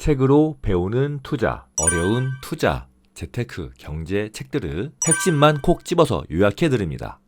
책으로 배우는 투자, 어려운 투자, 재테크, 경제 책들을 핵심만 콕 집어서 요약해 드립니다.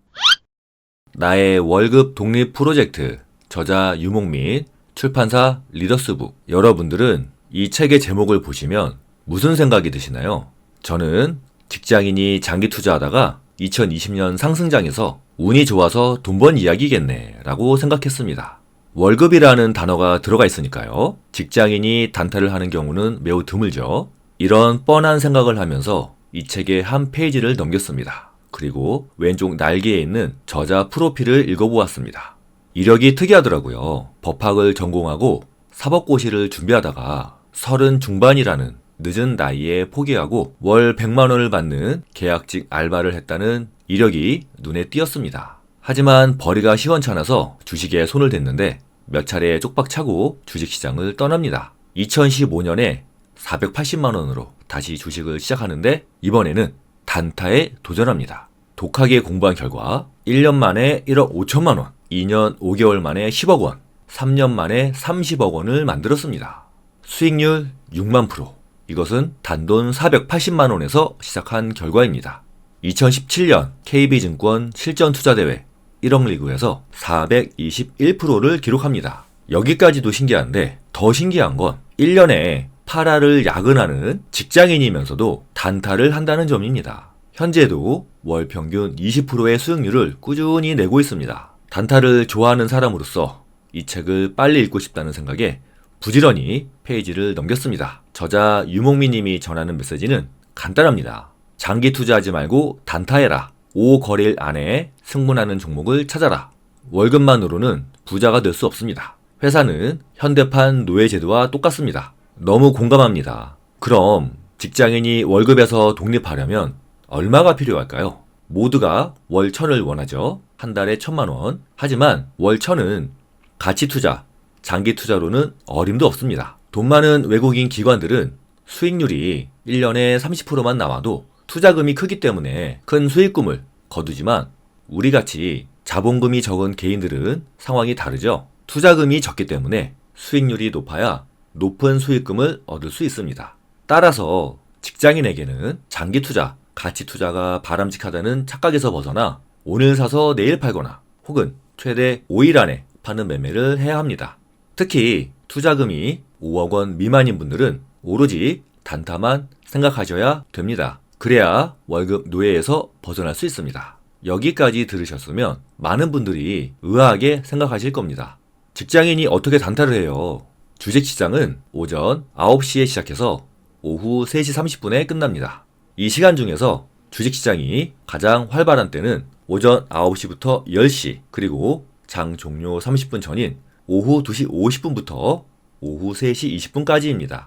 나의 월급 독립 프로젝트, 저자 유목민, 출판사 리더스북. 여러분들은 이 책의 제목을 보시면 무슨 생각이 드시나요? 저는 직장인이 장기 투자하다가 2020년 상승장에서 운이 좋아서 돈 번 이야기겠네 라고 생각했습니다. 월급이라는 단어가 들어가 있으니까요. 직장인이 단타를 하는 경우는 매우 드물죠. 이런 뻔한 생각을 하면서 이 책의 한 페이지를 넘겼습니다. 그리고 왼쪽 날개에 있는 저자 프로필을 읽어보았습니다. 이력이 특이하더라고요. 법학을 전공하고 사법고시를 준비하다가 서른 중반이라는 늦은 나이에 포기하고 월 100만 원을 받는 계약직 알바를 했다는 이력이 눈에 띄었습니다. 하지만 벌이가 시원찮아서 주식에 손을 댔는데 몇 차례 쪽박 차고 주식시장을 떠납니다. 2015년에 480만 원으로 다시 주식을 시작하는데 이번에는 단타에 도전합니다. 독하게 공부한 결과 1년 만에 1억 5천만 원, 2년 5개월 만에 10억 원, 3년 만에 30억 원을 만들었습니다. 수익률 6만 프로. 이것은 단돈 480만 원에서 시작한 결과입니다. 2017년 KB증권 실전투자대회 1억 리그에서 421%를 기록합니다. 여기까지도 신기한데 더 신기한 건 1년에 8화를 야근하는 직장인이면서도 단타를 한다는 점입니다. 현재도 월 평균 20%의 수익률을 꾸준히 내고 있습니다. 단타를 좋아하는 사람으로서 이 책을 빨리 읽고 싶다는 생각에 부지런히 페이지를 넘겼습니다. 저자 유목민 님이 전하는 메시지는 간단합니다. 장기 투자하지 말고 단타해라. 5거래일 안에 승분하는 종목을 찾아라. 월급만으로는 부자가 될 수 없습니다. 회사는 현대판 노예제도와 똑같습니다. 너무 공감합니다. 그럼 직장인이 월급에서 독립하려면 얼마가 필요할까요? 모두가 월 천을 원하죠. 한 달에 천만 원. 하지만 월 천은 가치 투자, 장기 투자로는 어림도 없습니다. 돈 많은 외국인 기관들은 수익률이 1년에 30%만 나와도 투자금이 크기 때문에 큰 수익금을 거두지만 우리같이 자본금이 적은 개인들은 상황이 다르죠. 투자금이 적기 때문에 수익률이 높아야 높은 수익금을 얻을 수 있습니다. 따라서 직장인에게는 장기 투자, 가치 투자가 바람직하다는 착각에서 벗어나 오늘 사서 내일 팔거나 혹은 최대 5일 안에 파는 매매를 해야 합니다. 특히 투자금이 5억 원 미만인 분들은 오로지 단타만 생각하셔야 됩니다. 그래야 월급 노예에서 벗어날 수 있습니다. 여기까지 들으셨으면 많은 분들이 의아하게 생각하실 겁니다. 직장인이 어떻게 단타를 해요? 주식시장은 오전 9시에 시작해서 오후 3시 30분에 끝납니다. 이 시간 중에서 주식시장이 가장 활발한 때는 오전 9시부터 10시, 그리고 장 종료 30분 전인 오후 2시 50분부터 오후 3시 20분까지입니다.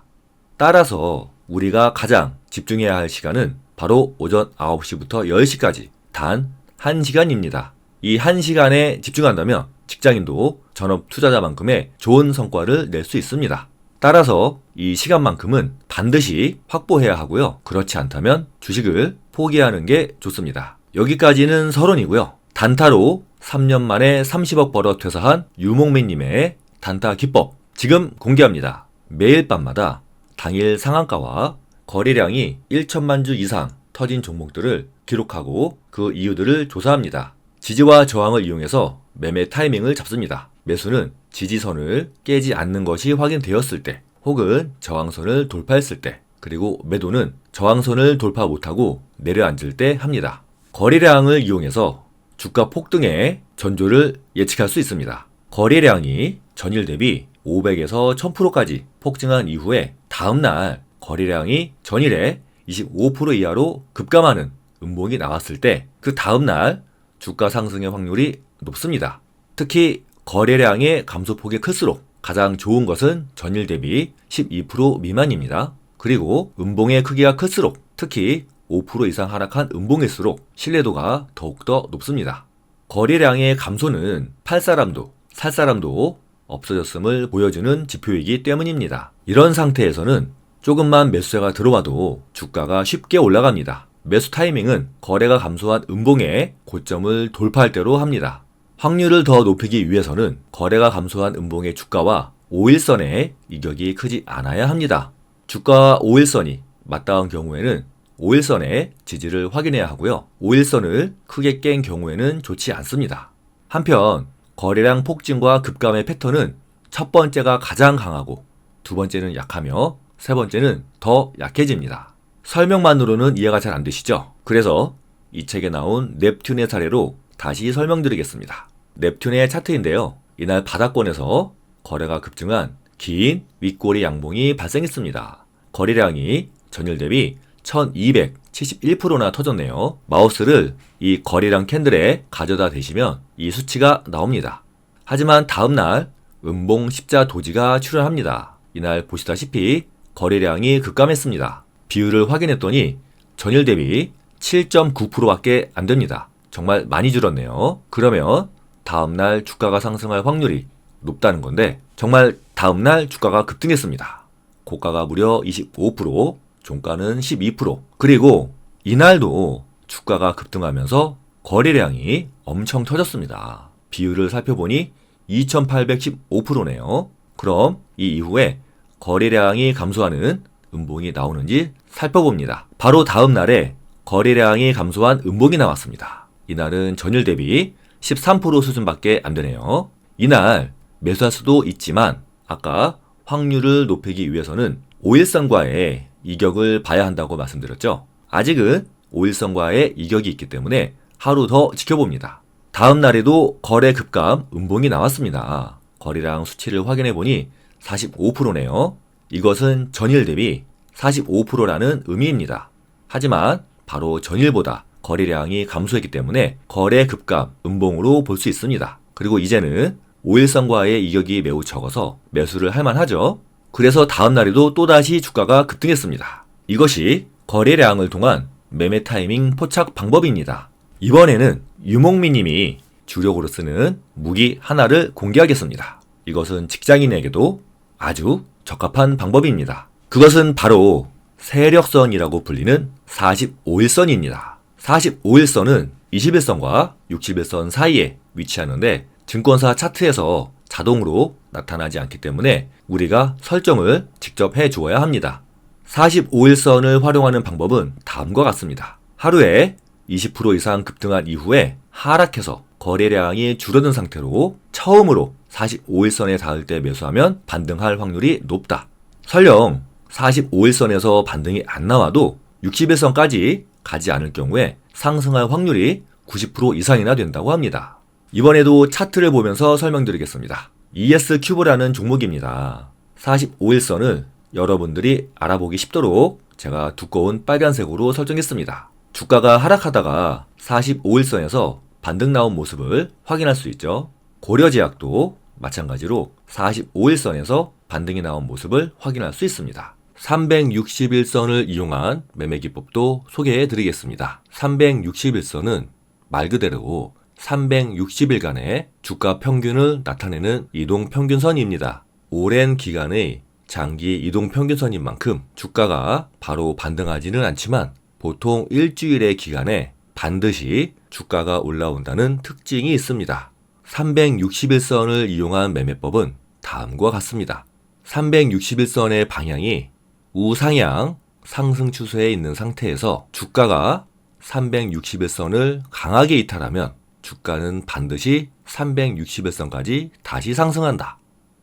따라서 우리가 가장 집중해야 할 시간은 바로 오전 9시부터 10시까지 단 1시간입니다. 이 1시간에 집중한다면 직장인도 전업 투자자만큼의 좋은 성과를 낼 수 있습니다. 따라서 이 시간만큼은 반드시 확보해야 하고요. 그렇지 않다면 주식을 포기하는 게 좋습니다. 여기까지는 서론이고요. 단타로 3년 만에 30억 벌어 퇴사한 유목민님의 단타 기법 지금 공개합니다. 매일 밤마다 당일 상한가와 거래량이 1천만 주 이상 터진 종목들을 기록하고 그 이유들을 조사합니다. 지지와 저항을 이용해서 매매 타이밍을 잡습니다. 매수는 지지선을 깨지 않는 것이 확인되었을 때 혹은 저항선을 돌파했을 때 그리고 매도는 저항선을 돌파 못하고 내려앉을 때 합니다. 거래량을 이용해서 주가 폭등의 전조를 예측할 수 있습니다. 거래량이 전일 대비 500에서 1000%까지 폭증한 이후에 다음날 거래량이 전일에 25% 이하로 급감하는 음봉이 나왔을 때 그 다음날 주가 상승의 확률이 높습니다. 특히 거래량의 감소폭이 클수록 가장 좋은 것은 전일 대비 12% 미만입니다. 그리고 음봉의 크기가 클수록 특히 5% 이상 하락한 음봉일수록 신뢰도가 더욱더 높습니다. 거래량의 감소는 팔 사람도 살 사람도 없어졌음을 보여주는 지표이기 때문입니다. 이런 상태에서는 조금만 매수세가 들어와도 주가가 쉽게 올라갑니다. 매수 타이밍은 거래가 감소한 음봉의 고점을 돌파할 때로 합니다. 확률을 더 높이기 위해서는 거래가 감소한 음봉의 주가와 5일선의 이격이 크지 않아야 합니다. 주가 5일선이 맞닿은 경우에는 5일선의 지지를 확인해야 하고요. 5일선을 크게 깬 경우에는 좋지 않습니다. 한편 거래량 폭증과 급감의 패턴은 첫 번째가 가장 강하고 두 번째는 약하며 세 번째는 더 약해집니다. 설명만으로는 이해가 잘 안 되시죠? 그래서 이 책에 나온 넵튠의 사례로 다시 설명드리겠습니다. 넵튠의 차트인데요. 이날 바닥권에서 거래가 급증한 긴 윗꼬리 양봉이 발생했습니다. 거래량이 전일 대비 1271%나 터졌네요. 마우스를 이 거래량 캔들에 가져다 대시면 이 수치가 나옵니다. 하지만 다음날 음봉 십자 도지가 출현합니다. 이날 보시다시피 거래량이 급감했습니다. 비율을 확인했더니 전일 대비 7.9%밖에 안 됩니다. 정말 많이 줄었네요. 그러면 다음날 주가가 상승할 확률이 높다는 건데 정말 다음날 주가가 급등했습니다. 고가가 무려 25%, 종가는 12%. 그리고 이날도 주가가 급등하면서 거래량이 엄청 터졌습니다. 비율을 살펴보니 2815%네요. 그럼 이 이후에 거래량이 감소하는 음봉이 나오는지 살펴봅니다. 바로 다음 날에 거래량이 감소한 음봉이 나왔습니다. 이날은 전일 대비 13% 수준밖에 안 되네요. 이날 매수할 수도 있지만 아까 확률을 높이기 위해서는 5일선과의 이격을 봐야 한다고 말씀드렸죠. 아직은 5일선과의 이격이 있기 때문에 하루 더 지켜봅니다. 다음 날에도 거래 급감 음봉이 나왔습니다. 거래량 수치를 확인해 보니 45%네요. 이것은 전일 대비 45%라는 의미입니다. 하지만 바로 전일보다 거래량이 감소했기 때문에 거래 급감 음봉으로 볼 수 있습니다. 그리고 이제는 5일선과의 이격이 매우 적어서 매수를 할 만하죠. 그래서 다음 날에도 또다시 주가가 급등했습니다. 이것이 거래량을 통한 매매 타이밍 포착 방법입니다. 이번에는 유목미 님이 주력으로 쓰는 무기 하나를 공개하겠습니다. 이것은 직장인에게도 아주 적합한 방법입니다. 그것은 바로 세력선이라고 불리는 45일선입니다. 45일선은 21선과 60일선 사이에 위치하는데 증권사 차트에서 자동으로 나타나지 않기 때문에 우리가 설정을 직접 해 주어야 합니다. 45일선을 활용하는 방법은 다음과 같습니다. 하루에 20% 이상 급등한 이후에 하락해서 거래량이 줄어든 상태로 처음으로 45일선에 닿을 때 매수하면 반등할 확률이 높다. 설령 45일선에서 반등이 안 나와도 60일선까지 가지 않을 경우에 상승할 확률이 90% 이상이나 된다고 합니다. 이번에도 차트를 보면서 설명드리겠습니다. ES 큐브라는 종목입니다. 45일선을 여러분들이 알아보기 쉽도록 제가 두꺼운 빨간색으로 설정했습니다. 주가가 하락하다가 45일선에서 반등 나온 모습을 확인할 수 있죠. 고려제약도 마찬가지로 45일선에서 반등이 나온 모습을 확인할 수 있습니다. 361선을 이용한 매매 기법도 소개해 드리겠습니다. 361선은 말 그대로 360일간의 주가 평균을 나타내는 이동 평균선입니다. 오랜 기간의 장기 이동 평균선인 만큼 주가가 바로 반등하지는 않지만 보통 일주일의 기간에 반드시 주가가 올라온다는 특징이 있습니다. 361선을 이용한 매매법은 다음과 같습니다. 361선의 방향이 우상향 상승 추세에 있는 상태에서 주가가 361선을 강하게 이탈하면 주가는 반드시 361선까지 다시 상승한다.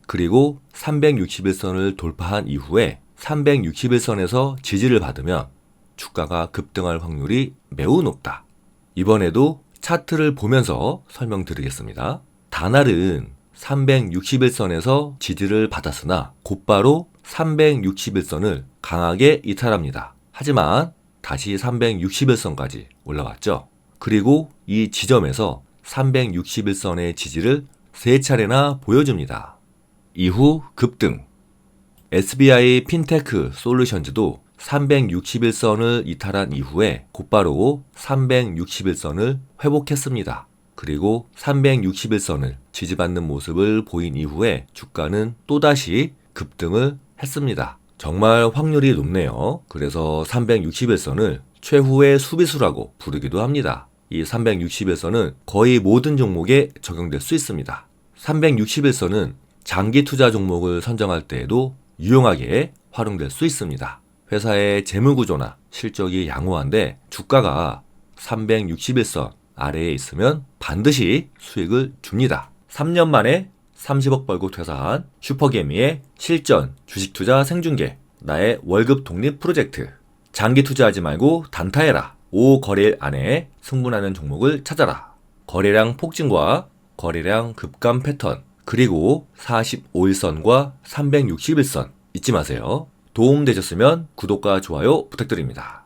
그리고 361선을 돌파한 이후에 361선에서 지지를 받으면 주가가 급등할 확률이 매우 높다. 이번에도 차트를 보면서 설명드리겠습니다. 단알은 361선에서 지지를 받았으나 곧바로 361선을 강하게 이탈합니다. 하지만 다시 361선까지 올라왔죠. 그리고 이 지점에서 361선의 지지를 세 차례나 보여줍니다. 이후 급등. SBI 핀테크 솔루션즈도 361선을 이탈한 이후에 곧바로 361선을 회복했습니다. 그리고 361선을 지지받는 모습을 보인 이후에 주가는 또다시 급등을 했습니다. 정말 확률이 높네요. 그래서 361선을 최후의 수비수라고 부르기도 합니다. 이 361선은 거의 모든 종목에 적용될 수 있습니다. 361선은 장기 투자 종목을 선정할 때에도 유용하게 활용될 수 있습니다. 회사의 재무 구조나 실적이 양호한데 주가가 361선 아래에 있으면 반드시 수익을 줍니다. 3년 만에 30억 벌고 퇴사한 슈퍼개미의 실전 주식 투자 생중계 나의 월급 독립 프로젝트 장기 투자하지 말고 단타해라 5 거래일 안에 승분하는 종목을 찾아라 거래량 폭증과 거래량 급감 패턴 그리고 45일선과 361선 잊지 마세요. 도움 되셨으면 구독과 좋아요 부탁드립니다.